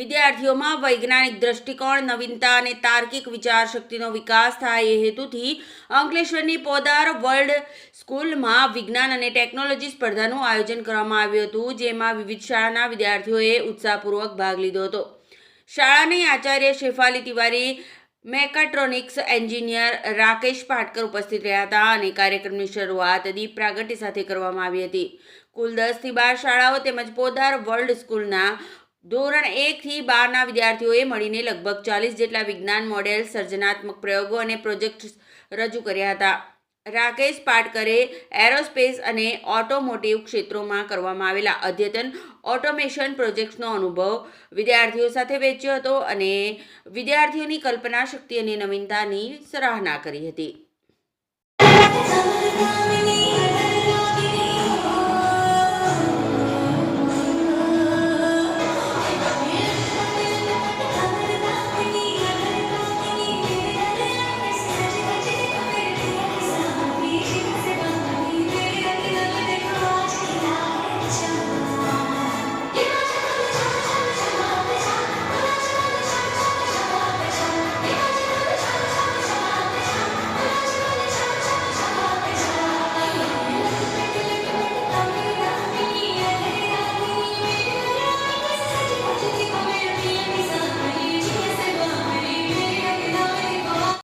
વિદ્યાર્થીઓમાં વૈજ્ઞાનિક દ્રષ્ટિકોણ, નવીનતા અને તાર્કિક વિચારશક્તિનો વિકાસ થાય એ હેતુથી અંકલેશ્વરની પોદાર વર્લ્ડ સ્કૂલમાં વિજ્ઞાન અને ટેકનોલોજી સ્પર્ધાનું આયોજન કરવામાં આવ્યું હતું, જેમાં વિવિધ શાળાના વિદ્યાર્થીઓએ ઉત્સાહપૂર્વક ભાગ લીધો હતો. શાળાની આચાર્ય શેફાલી તિવારી, મેકાટ્રોનિક્સ એન્જિનિયર રાકેશ પાટકર ઉપસ્થિત રહ્યા હતા અને કાર્યક્રમની શરૂઆત દીપ પ્રાગટ્ય સાથે કરવામાં આવી હતી. કુલ દસથી બાર શાળાઓ તેમજ પોદાર વર્લ્ડ સ્કૂલના ધોરણ એકથી બારના વિદ્યાર્થીઓએ મળીને લગભગ ચાલીસ જેટલા વિજ્ઞાન મોડેલ, સર્જનાત્મક પ્રયોગો અને પ્રોજેક્ટ રજૂ કર્યા હતા. રાકેશ પાટકરે એરોસ્પેસ અને ઓટોમોટિવ ક્ષેત્રોમાં કરવામાં આવેલા અદ્યતન ઓટોમેશન પ્રોજેક્ટ્સનો અનુભવ વિદ્યાર્થીઓ સાથે વેચ્યો હતો અને વિદ્યાર્થીઓની કલ્પના શક્તિ અને નવીનતાની સરાહના કરી હતી.